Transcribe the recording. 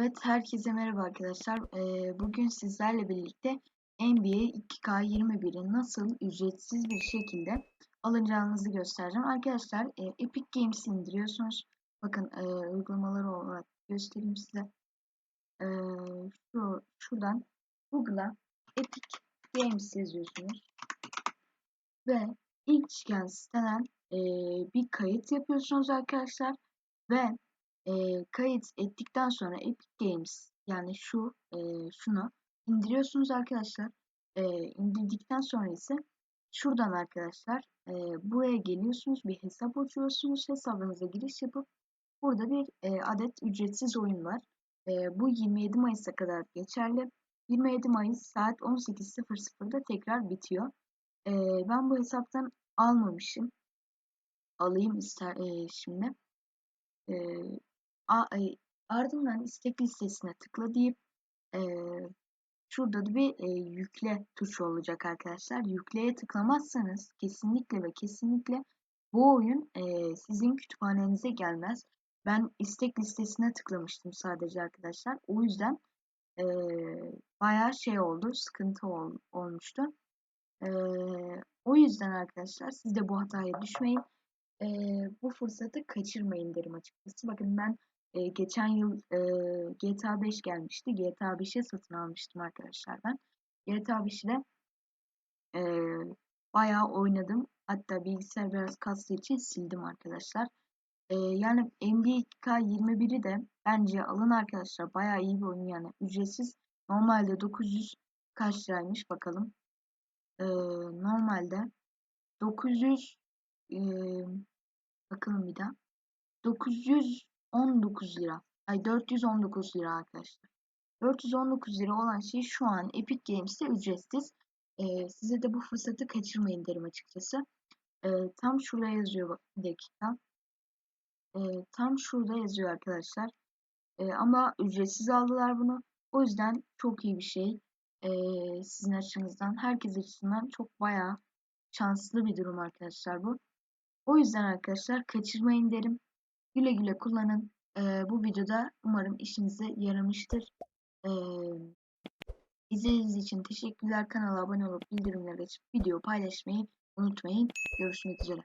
Evet, herkese merhaba arkadaşlar. Ee, bugün sizlerle birlikte NBA 2K21'i nasıl ücretsiz bir şekilde alacağınızı göstereceğim. Arkadaşlar, e, Epic Games indiriyorsunuz. Bakın e, uygulamaları olarak göstereyim size. E, şu şuradan Google'a Epic Games yazıyorsunuz ve ilk çıkan siteden e, bir kayıt yapıyorsunuz arkadaşlar ve e, kayıt ettikten sonra Epic Games yani şu e, şunu indiriyorsunuz arkadaşlar. E, indirdikten sonra ise şuradan arkadaşlar e, buraya geliyorsunuz bir hesap açıyorsunuz. Hesabınıza giriş yapıp burada bir e, adet ücretsiz oyun var. E, bu 27 Mayıs'a kadar geçerli. 27 Mayıs saat 18.00'da tekrar bitiyor. E, ben bu hesaptan almamışım. Alayım ister e, şimdi. E, ardından istek listesine tıkla deyip e, şurada da bir e, yükle tuşu olacak arkadaşlar. Yükleye tıklamazsanız kesinlikle ve kesinlikle bu oyun e, sizin kütüphanenize gelmez. Ben istek listesine tıklamıştım sadece arkadaşlar. O yüzden e, bayağı şey oldu, sıkıntı ol, olmuştu. E, o yüzden arkadaşlar siz de bu hataya düşmeyin. E, bu fırsatı kaçırmayın derim açıkçası. Bakın ben e, geçen yıl e, GTA 5 gelmişti. GTA 5'e satın almıştım arkadaşlar ben. GTA 5'i e, bayağı oynadım. Hatta bilgisayar biraz kastığı için sildim arkadaşlar. E, yani NBA 2K21'i de bence alın arkadaşlar. Bayağı iyi bir oyun yani. Ücretsiz. Normalde 900 kaç liraymış bakalım. E, normalde 900 e, bakalım bir daha. 900 19 lira. Ay 419 lira arkadaşlar. 419 lira olan şey şu an Epic Games'te ücretsiz. Ee, size de bu fırsatı kaçırmayın derim açıkçası. Ee, tam şurada yazıyor bak bir dakika. Ee, tam şurada yazıyor arkadaşlar. Ee, ama ücretsiz aldılar bunu. O yüzden çok iyi bir şey. Ee, sizin açınızdan, herkes açısından çok bayağı şanslı bir durum arkadaşlar bu. O yüzden arkadaşlar kaçırmayın derim. Güle güle kullanın. Ee, bu videoda umarım işinize yaramıştır. Ee, izlediğiniz için teşekkürler. Kanala abone olup bildirimleri açıp video paylaşmayı unutmayın. Görüşmek üzere.